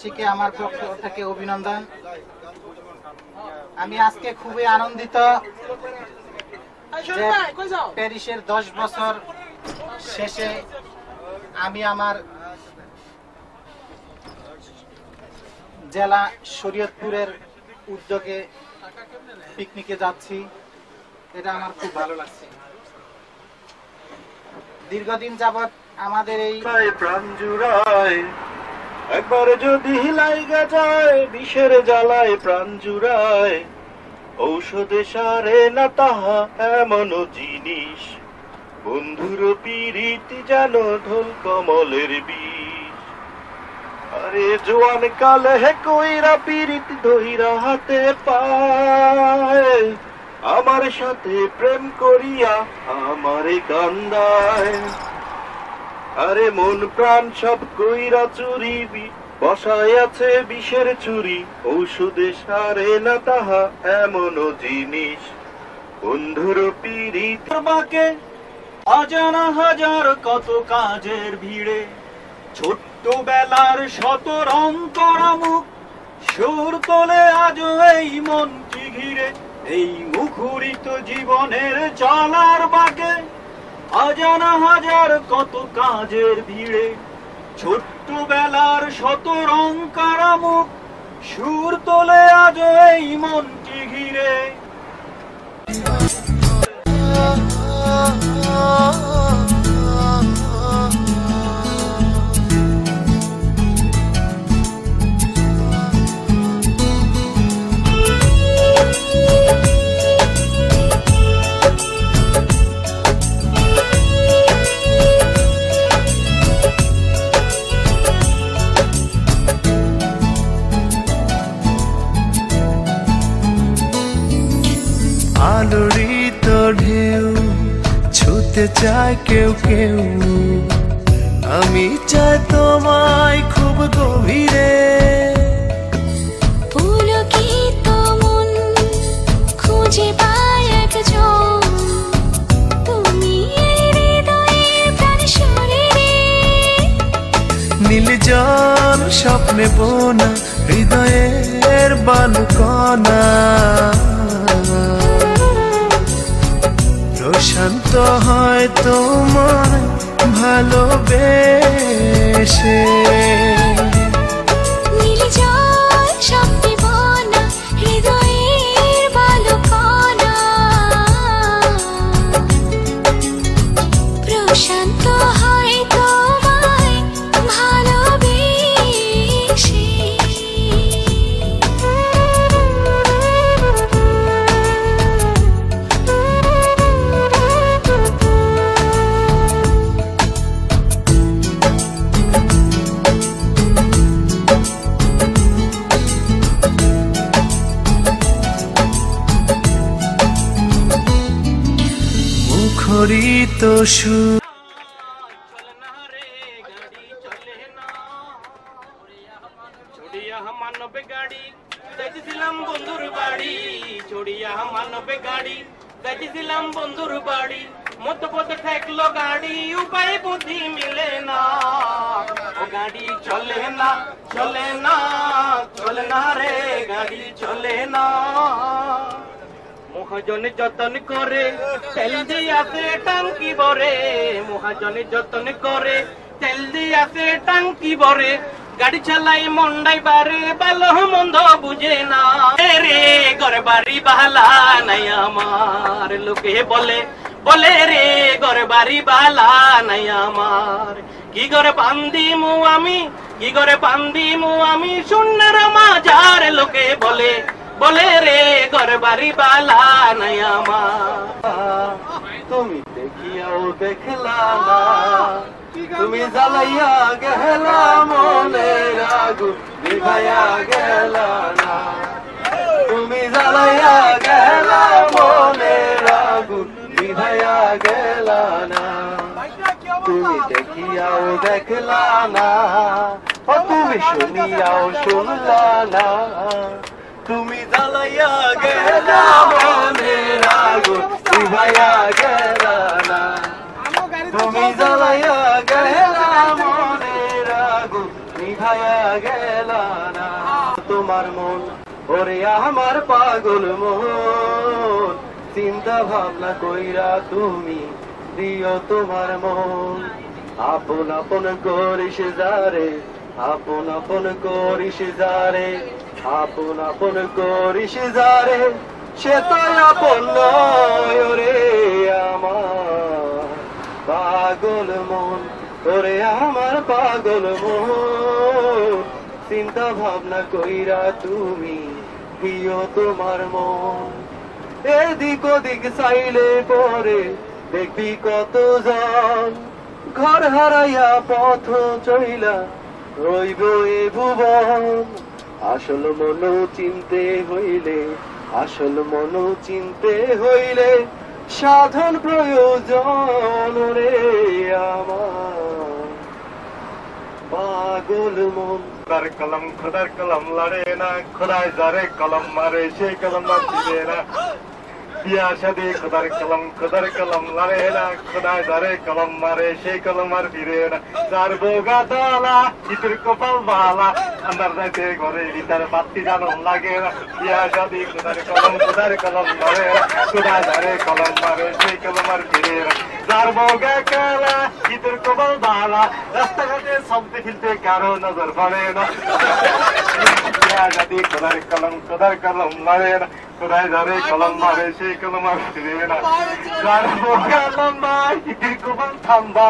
শরীয়তপুরবাসীকে আমার পক্ষ থেকে অভিনন্দন। আমি আজকে খুবই আনন্দিত প্যারিসের দশ বছর শেষে আমি আমার জেলা শরীয়তপুরের উদ্যোগে পিকনিকে যাচ্ছি। এটা আমার খুব ভালো লাগছে। দীর্ঘদিন যাবৎ আমাদের এই প্রাণ জুড়ায় একবার যদি লাইগা যায়, বিষের জ্বালায় প্রাণ জুড়ায়, ঔষধে সারে না তাহা এমন জিনিস। বন্ধুর পিরিতি যেন ঢোল কমলের বিষ। আরে জোয়ান কালে হে কইরা পিরিতি ধইরা হাতে পায়, আমার সাথে প্রেম করিয়া আমারে কান্দায়। আরে মন প্রাণ সব কইরা চুরি বি- বসায় আছে বিষের চুরি, ঔষধে সারে না তাহা এমন জিনিস। বন্ধুর পিড়িত বাকে, অজানা হাজার কত কাজের ভিড়ে। ছোট্ট বেলার শত রং করা মুখ সুর তোলে আজ এই মনটি ঘিরে। এই মুখরিত জীবনের চলার বাকে অজানা হাজার কত কাজের ভিড়ে ছোট্ট বেলার শত রং কারামুখ, সুর তোলে আজ এই মনটি ঘিরে। বোনা হৃদয়ের বালুকনা প্রশান্ত হয় তোমার ভালোবেসে। সুর মানবে গাড়ি যাইতেছিলাম বন্ধুর বাড়ি। ছড়িয়া মানবে গাড়ি যাইতেছিলাম বন্ধুর বাড়ি। মত পথে ঠেকলো গাড়ি, উপায় বুদ্ধি মিলে না। ও গাড়ি চলে না চলে না চলে না রে, গাড়ি চলে না। মহাজন যতন করে, তেল দিয়াছে টাঙ্কি ভরে। মহাজন যতন করে, তেল দিয়াছে টাঙ্কি ভরে। গাড়ি চালাই মন্ডাই বারে ভালো মন্দ বুঝে না। রে ঘরে বাড়ি বালা নাই আমার, লোকে বলে বলে রে ঘরে বাড়ি বালা নাই আমার। কি করে বান্দি মু আমি, কি করে বান্দি মু আমি শূন্যের মাঝার লোকে বলে বলে রে ঘর বাড়ি বালা আমার। তুমি দেখিয়াও দেখলা না, তুমি জ্বালাইয়া গেলা মনের আগুন, নিভাইয়া গেলা না। তুমি জ্বালাইয়া গেলা মনের আগুন, নিভাইয়া গেলা না। তুমি দেখিয়াও দেখলা না তুমি শুনিয়াও শুনলা না। তুমি জ্বালাইয়া গেলা মনের আগুন নিভাইয়া গেলা তুমি জ্বালাইয়া গেলা মনের আগুন নিভাইয়া গেলা তোমার মন ওরে আমার পাগল মন চিন্তা ভাবনা কইরা তুমি দিও তোমার মন। আপন আপন করিস যারে আপন আপন করিস যারে। আপন আপন করিস যারে, সে তো আপন রে আমার। পাগল মন, ওরে আমার পাগল মন। চিন্তা ভাবনা কইরা তুমি দিও তোমার মন। এদিক ওদিক চাইলে পরে দেখবি কত জন। ঘর হারাইয়া পথ চইলা রইব এ ভুবন। আসল মন চিনতে হইলে, আসল মন চিনতে হইলে সাধন প্রয়োজন রে আমার। পাগল মন। খোদার কলম খোদার কলম লড়ে না, খোদায় যারে কলম মারে, সে কলম না। বিয়া শাদি খোদার কলম খোদার কলম লড়ে না খোদায় যারে কলম, মারে সেই কলম আর ফিরে না। যার বোগা দালা ইতির কপাল বালা আন্দার যাইতে ঘরে ভিতর বাতি জানো লাগে না। বিয়া শাদি খোদার কলম খোদার কলম লড়ে না। খোদায় যারে কলম, মারে সেই কলম আর ফিরে না। যার বোগা কালা ইতির কপাল বালা, রাস্তাঘাটে চলতে ফিরতে কারও নজর পড়ে না। বিয়া শাদি খোদার কলম খোদার কলম মারে না খোদায় যারে কলম মারে সেই কলম আর ফিরে না যার লম্বা ইতির কপাল থাম্বা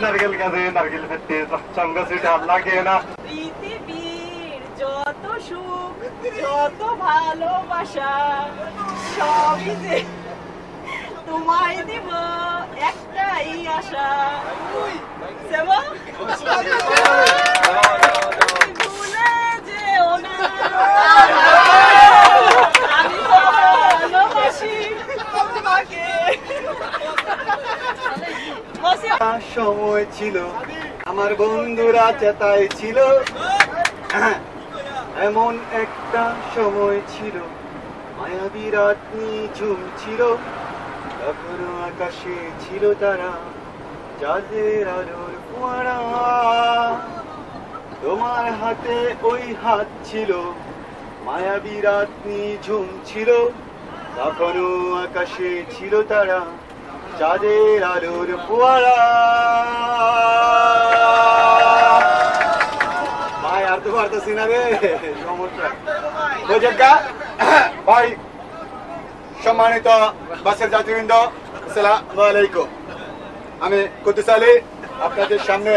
নারকেল গাছে নারকেল ফেটে সঙ্গ সেটা লাগে না যত সুখ যত ভালোবাসা সবই যে তোমায় দিব একটাই আশা সেবা? ভুলে যেও না আমি ভালোবাসি তোমাকে বসে সময় ছিল, আমার বন্ধুরা চেতাই ছিল। এমন একটা সময় ছিল, মায়াবী রাত নিঝুম ছিল তখনও আকাশে ছিল তারা যাদের আলোর ফোয়ারা। তোমার হাতে ওই হাত ছিল মায়াবী রাত নিঝুম ছিল, তখনও আকাশে ছিল তারা, চাঁদের আলোর ফোয়ারা। ভাই ভাই, সম্মানিত বাসের আমি কুদ্দুস আলী আপনাদের সামনে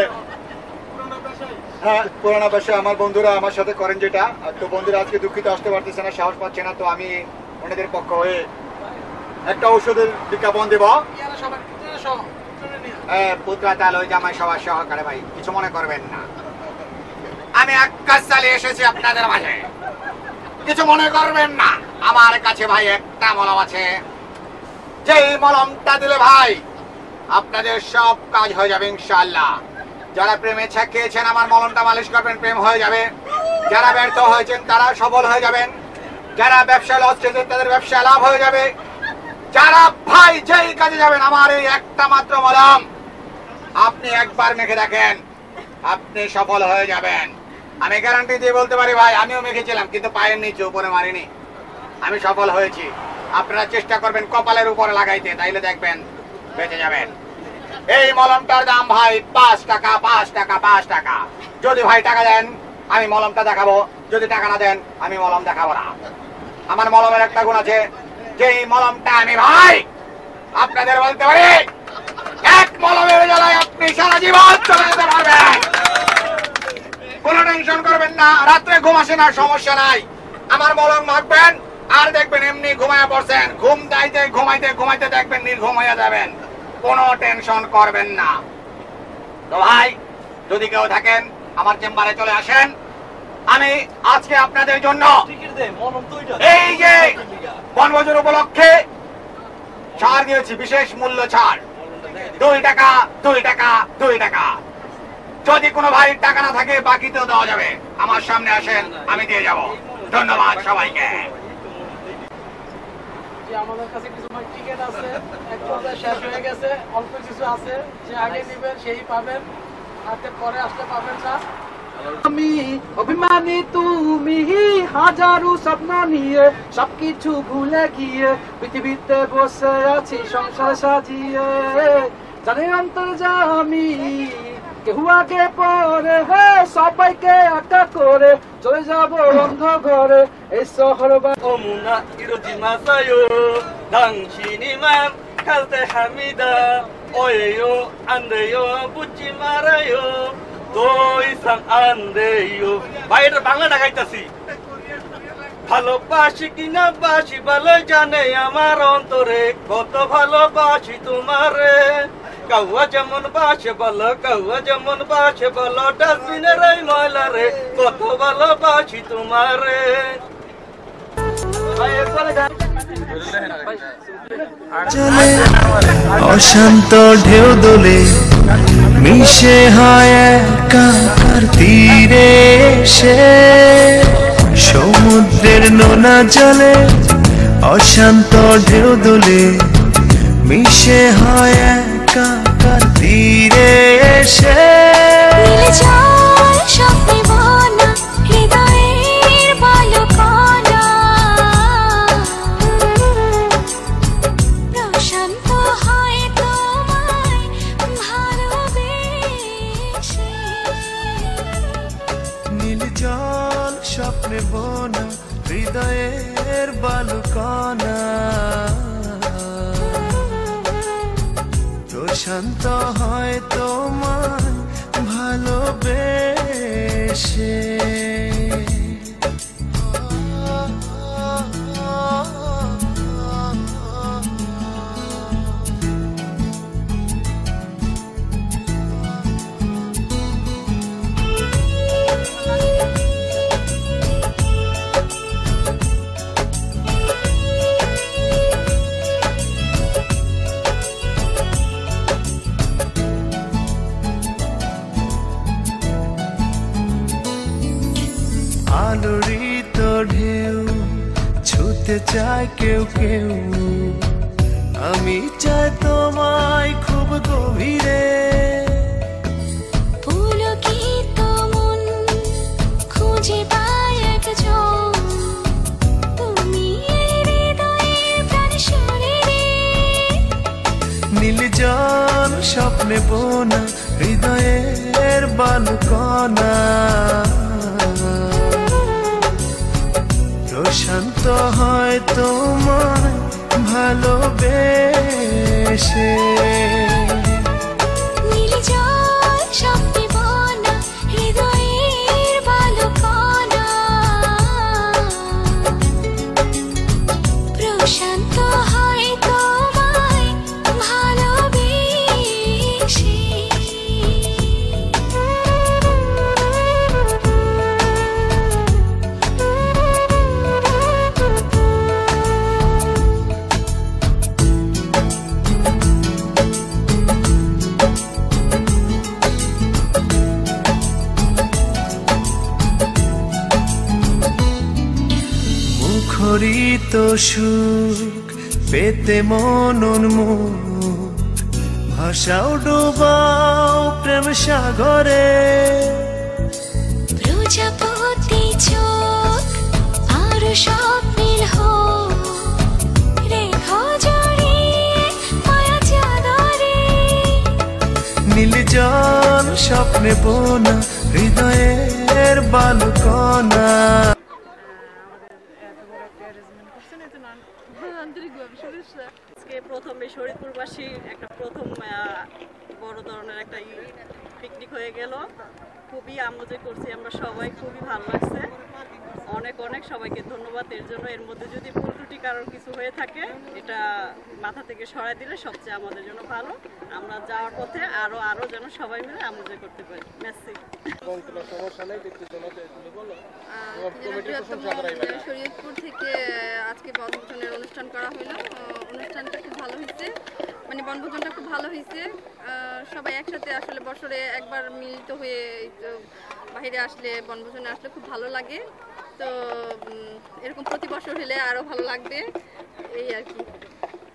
হ্যাঁ পুরানা বাসা আমার বন্ধুরা আমার সাথে করেন যেটা। তো বন্ধুরা আজকে দুঃখিত আসতে পারতেছে না সাহস পাচ্ছে না তো আমি ওনাদের পক্ষ হয়ে একটা ওষুধের বিজ্ঞাপন দেব। হ্যাঁ, না। আমি এসেছি আপনাদের কিছু মনে করবেন না আমার কাছে ভাই একটা আছে। দিলে ভাই আপনাদের সব কাজ হয়ে যাবে ইনশাআল্লাহ। যারা প্রেমে খেয়েছেন, আমার মলমটা মালিশ করবেন, প্রেম হয়ে যাবে। যারা ব্যর্থ হয়েছেন, তারা সফল হয়ে যাবেন। যারা ব্যবসা লস খেয়েছেন, তাদের ব্যবসা লাভ হয়ে যাবে। যারা ভাই যেই কাজে যাবেন, আমার এই একটা মাত্র মলম। আপনি একবার মেখে দেখেন, আপনি সফল হয়ে যাবেন। আমি গ্যারান্টি দিয়ে বলতে পারি, ভাই, আমিও মেখেছিলাম, কিন্তু পায়ের নিচে, উপরে মারিনি। আমি সফল হয়েছি। আপনারা চেষ্টা করবেন কপালের উপরে লাগাইতে, তাইলে দেখবেন বেঁচে যাবেন। এই মলমটার দাম ভাই পাঁচ টাকা পাঁচ টাকা পাঁচ টাকা। যদি ভাই টাকা দেন, আমি মলমটা দেখাবো। যদি টাকা না দেন, আমি মলম দেখাবো না। আমার মলমের একটা গুণ আছে যে এই মলমটা আমি ভাই, আপনাদের বলতে পারি, এক মলমের জ্বালায় আপনি সারা জীবন চলে যেতে পারবেন। কোনো টেনশন করবেন না, রাত্রে ঘুম আসে না, সমস্যা নাই। আমার মলম মাখবেন, আর দেখবেন এমনি ঘুমায় পড়ছেন। ঘুম যাইতে ঘুমাইতে ঘুমাইতে দেখবেন নির্ঘুম হয়ে যাবেন। কোনো টেনশন করবেন না। তো ভাই, যদি কেউ থাকেন, আমার চেম্বারে চলে আসেন। আমি আজকে আপনাদের জন্য এই যে বনভোজন উপলক্ষে ছাড় দিয়েছি, বিশেষ মূল্য ছাড়। দুই টাকা দুই টাকা দুই টাকা। যদি কোনো ভাইয়ের টাকা না থাকে, বাকিতেও দেওয়া যাবে। আমার সামনে আসেন, আমি দিয়ে যাব। ধন্যবাদ সবাইকে। আমাদের কাছে কিছু টিকিট আছে এক পর্যায়ে শেষ হয়ে গেছে অল্প কিছু আছে যে আগে নেবেন সেই পাবেন হাতে পরে পাবেন না। আমি অভিমানী তুমি হাজারো স্বপ্ন নিয়ে সবকিছু ভুলে গিয়ে পৃথিবীতে বসে আছি সংসার সাজিয়ে। জানে অন্তর যা আমি কেউ আগে পরে, হে সবাইকে একা করে, চলে যাব অন্ধ ঘরে এই শহর বা অমুনা ইরোজি মাসায়ো দাংশিনি মান কালতে হামিদা ওয়েয়ো আন্দেয়ো বুচি মারায়ো, দই সাং আন্দেয়ো। বাইরে বাংলা ডাকাইতাছি ভালোবাসি কিনা বাসি ভালো জানে আমার অন্তরে। কত ভালোবাসি তোমারে। কাউয়া যেমন বাসে বলো, কাউয়া যেমন বাসে বলো, ডাস্টবিনের এই ময়লা রে কত ভালোবাসি তোমারে। চলে অশান্ত ঢেউ দোলে, মিশে হয় একাকার তীরে সে সমুদ্রের নোনা জলে অশান্ত ঢেউ দোলে মিশে হয় একাকার তীরে সে নীল জল স্বপ্নে বনা হৃদয়ের বালুকনা। প্রশান্ত শান্ত হয় তোমার ভালোবেসে। ছুতে চায় কেউ কেউ। আমি চাই তোমায় খুব গভীরে। জল স্বপ্নে বোনা হৃদয়ের বালুকনা প্রশান্ত হয় তোমার ভালোবেসে। মুখরিত সুখ পেতে মন উন্মুখ। ভাষাও ডুবাও প্রেম সাগরে। প্রজাপতি চোখ আর স্বপ্নের হোক। রেখা জড়িয়ে নীল জল স্বপ্নে বোনা হৃদয়ের বালুকনা আজকে প্রথমে শরীরপুরবাসী একটা প্রথম আহ, বড় ধরনের একটা পিকনিক হয়ে গেল। খুবই আনন্দ করছি আমরা সবাই খুবই ভালো লাগছে। অনেক অনেক সবাইকে ধন্যবাদ। এর জন্য এর মধ্যে যদি ভুল ত্রুটি কারোর কিছু হয়ে থাকে এটা মাথা থেকে সরাই দিলে সবচেয়ে আমাদের জন্য ভালো। আমরা যাওয়ার পথে আরও আরও যেন সবাই মিলে আনন্দ করতে পারি। মেসি শরীয়তপুর থেকে আজকে বনভোজনের অনুষ্ঠান করা হলো। অনুষ্ঠানটা খুব ভালো হয়েছে। মানে বনভোজনটা খুব ভালো হয়েছে। আহ, সবাই একসাথে আসলে বছরে একবার মিলিত হয়ে এই বাইরে আসলে বনভোজনে আসলে খুব ভালো লাগে। তো এরকম প্রতি বছর হলে আরও ভালো লাগবে। এই আর কি।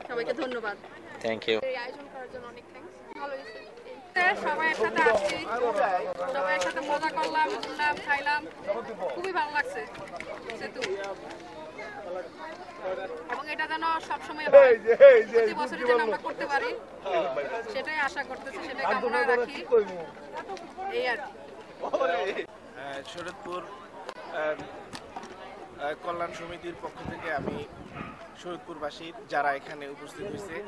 সবাইকে ধন্যবাদ। থ্যাংক ইউ এই আয়োজন করার জন্য অনেক থ্যাংকস ভালো হয়েছে। সবাই একসাথে আসছি। সবাই একসাথে মজা করলাম ঘুরলাম খাইলাম। খুবই ভালো লাগছে। সেতু। এবং এটা যেন সবসময় হয়। প্রতি বছরই যেন আমরা করতে পারি সেটাই আশা করতেছি সেটাই কামনা রাখি। এই আর কি। শরৎপুর কল্যাণ সমিতির পক্ষ থেকে আমি শরৎপুরবাসীর যারা এখানে উপস্থিত হয়েছে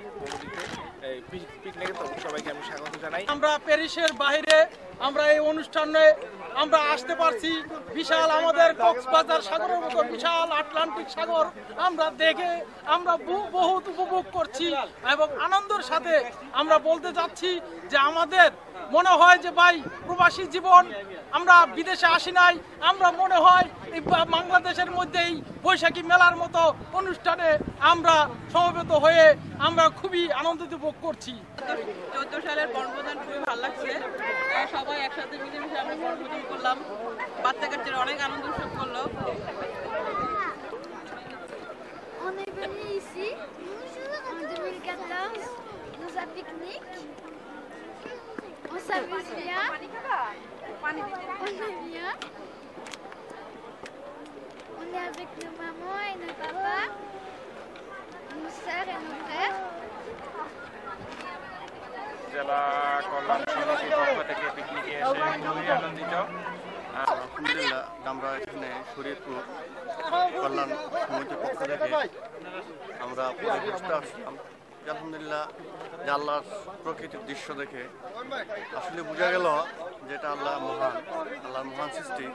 পিকনিকে সবাইকে আমি স্বাগত জানাই। আমরা প্যারিসের বাইরে, আমরা এই অনুষ্ঠানে আমরা আসতে পারছি। বিশাল আমাদের কক্সবাজার সাগরের মতো বিশাল আটলান্টিক সাগর। আমরা দেখে আমরা বহু- বহুত উপভোগ করছি এবং আনন্দের সাথে আমরা বলতে যাচ্ছি যে আমাদের মনে হয় যে, ভাই, প্রবাসী জীবন আমরা বিদেশে আসি নাই। আমরা মনে হয় বাংলাদেশের মধ্যেই বৈশাখী মেলার মতো অনুষ্ঠানে আমরা সমবেত হয়ে আমরা খুবই আনন্দিত ভোগ করছি চোদ্দ সালের বনভোজন খুবই ভালো লাগছে সবাই একসাথে মিলেমিশে আমরা বনভোজন করলাম বাচ্চা কাচ্চারা অনেক আনন্দ উৎসব করল On est venu ici en 2014 dans un pique-nique. On s'amuse bien. On est bien. Avec nos mamans et nos papas, nos sœurs et nos frères. জেলা কল্যাণ সমিতির পক্ষ থেকে পিকনিকে এসে খুবই আনন্দিত আলহামদুলিল্লাহ আমরা এখানে শরীরপুর কল্যাণ সমিতির পক্ষ থেকে আমরা পরিবেশটা আসলাম আলহামদুলিল্লাহ যে আল্লাহর প্রকৃতির দৃশ্য দেখে আসলে বোঝা গেল যে এটা আল্লাহ মহান আল্লাহর মহান সৃষ্টি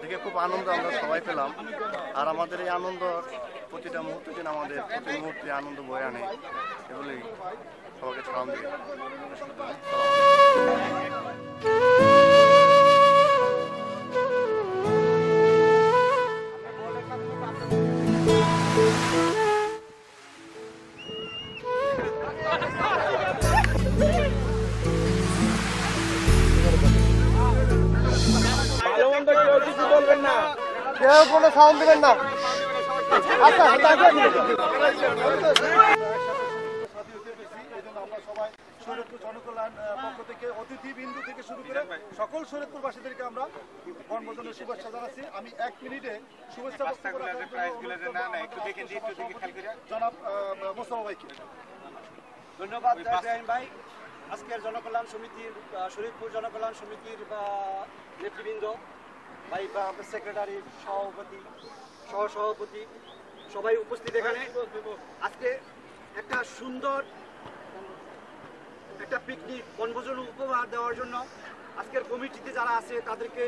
দেখে খুব আনন্দ আমরা সবাই পেলাম। আর আমাদের এই আনন্দ প্রতিটা মুহূর্তে যেন আমাদের প্রতি মুহূর্তে আনন্দ বয়ে আনে এগুলি সবাইকে সালাম দিই শরীরপুর জনকল্যাণ আহ, পক্ষ থেকে অতিথি বিন্দু থেকে শুরু করে সকল শরীরপুরবাসীদেরকে আমরা বনভোজনের শুভেচ্ছা জানাচ্ছি। আমি এক মিনিটে শুভেচ্ছা জনাব মোস্তফা ভাইকে। ধন্যবাদ ভাই। আজকের জনকল্যাণ সমিতির শরীরপুর জনকল্যাণ সমিতির বা নেতৃবৃন্দ ভাই বা সেক্রেটারি সভাপতি সহ সভাপতি সবাই উপস্থিত এখানে। আজকে একটা সুন্দর একটা পিকনিক বনভোজন উপহার দেওয়ার জন্য আজকের কমিটিতে যারা আছে তাদেরকে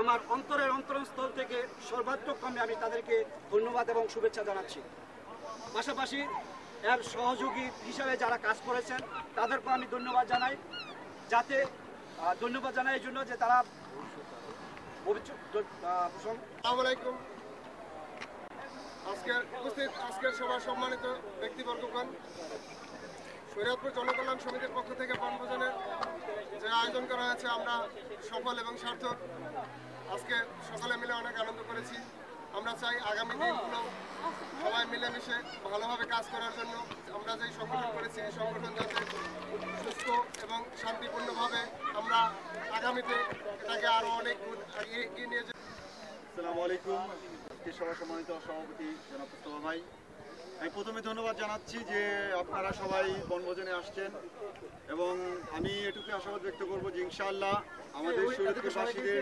আমার অন্তরের অন্তরস্থল থেকে সর্বাত্মকভাবে আমি তাদেরকে ধন্যবাদ এবং শুভেচ্ছা জানাচ্ছি। পাশাপাশি এর সহযোগী হিসাবে যারা কাজ করেছেন তাদেরকে আমি ধন্যবাদ জানাই। যাতে ধন্যবাদ জানাই এই জন্য যে তারা আহ, আজকের উপস্থিত আজকের সভা সম্মানিত ব্যক্তিবর্গগণ শরীয়তপুর জনকল্যাণ সমিতির পক্ষ থেকে বনভোজনের যে আয়োজন করা হয়েছে আমরা সফল এবং সার্থক। আজকে সকালে মিলে অনেক আনন্দ করেছি। আমরা চাই আগামী দিনগুলো সবাই মিলেমিশে ভালোভাবে কাজ করার জন্য আমরা যেই সংগঠন করেছি এই সংগঠন যাতে সুস্থ এবং শান্তিপূর্ণভাবে আমরা আগামীতে এটাকে আরও অনেক এগিয়ে নিয়ে যেতে আসসালামু আলাইকুম। সভা সম্মানিত সভাপতি জনাব মুস্তফা ভাই। আমি প্রথমে ধন্যবাদ জানাচ্ছি যে আপনারা সবাই বনভোজনে আসছেন এবং আমি এটুকু আশাবাদ ব্যক্ত করব যে ইনশাআল্লাহ আমাদের শরীরবাসীদের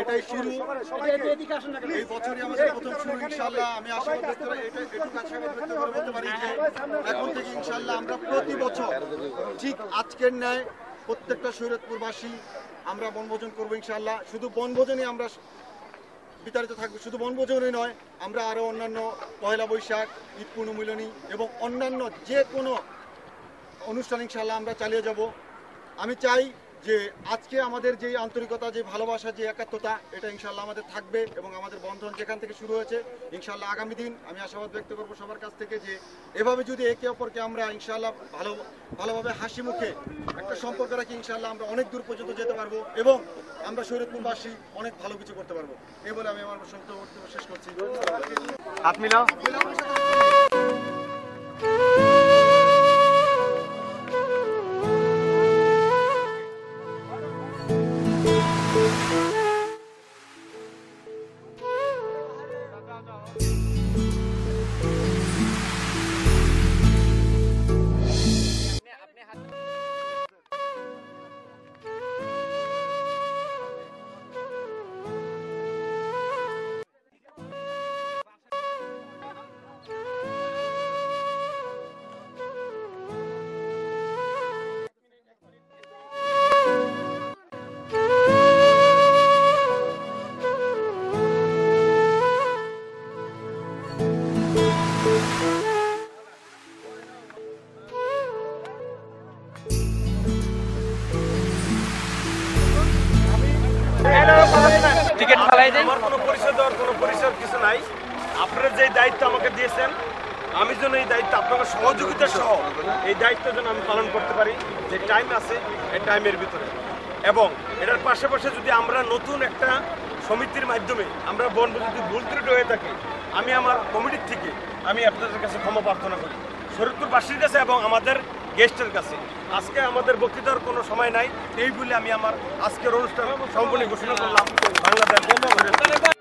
এটাই এই বছরই আমাদের আমি এখন আমরা প্রতি বছর, ঠিক আজকের ন্যায় প্রত্যেকটা আমরা বনভোজন করব ইনশাআল্লাহ। শুধু বনভোজনই আমরা বিতাড়িত থাকবে, শুধু বনভোজনই নয়, আমরা আরও অন্যান্য পয়লা বৈশাখ, ঈদ পূর্ণমিলনী এবং অন্যান্য যে কোনো অনুষ্ঠান ইনশাআল্লাহ আমরা চালিয়ে যাব। আমি চাই যে আজকে আমাদের যে আন্তরিকতা যে ভালোবাসা যে একাত্মতা এটা ইনশাল্লাহ আমাদের থাকবে এবং আমাদের বন্ধন যেখান থেকে শুরু হয়েছে ইনশাল্লাহ আগামী দিন আমি আশাবাদ ব্যক্ত করব সবার কাছ থেকে যে এভাবে যদি একে অপরকে আমরা ইনশাল্লাহ ভালো ভালোভাবে হাসি মুখে একটা সম্পর্ক রাখি ইনশাল্লাহ আমরা অনেক দূর পর্যন্ত যেতে পারব এবং আমরা শরীরপুরবাসী অনেক ভালো কিছু করতে পারব। এই বলে আমি আমার সংক্ষিপ্ত বক্তব্য শেষ করছি। যে দায়িত্ব আমাকে দিয়েছেন, আমি যেন এই দায়িত্ব আপনাদের সহযোগিতা সহ এই দায়িত্ব যেন আমি পালন করতে পারি, যে টাইম আছে এই টাইমের ভিতরে। এবং এটার পাশাপাশি যদি আমরা নতুন একটা সমিতির মাধ্যমে আমরা বন যদি ভুল ত্রুটি হয়ে থাকি, আমি আমার কমিটির থেকে আমি আপনাদের কাছে ক্ষমা প্রার্থনা করি। শরীরপুরবাসীর কাছে এবং আমাদের গেস্টের কাছে। আজকে আমাদের বক্তৃতার কোনো সময় নাই, এই বলে আমি আমার আজকের অনুষ্ঠান সম্পূর্ণ ঘোষণা করলাম। বাংলাদেশ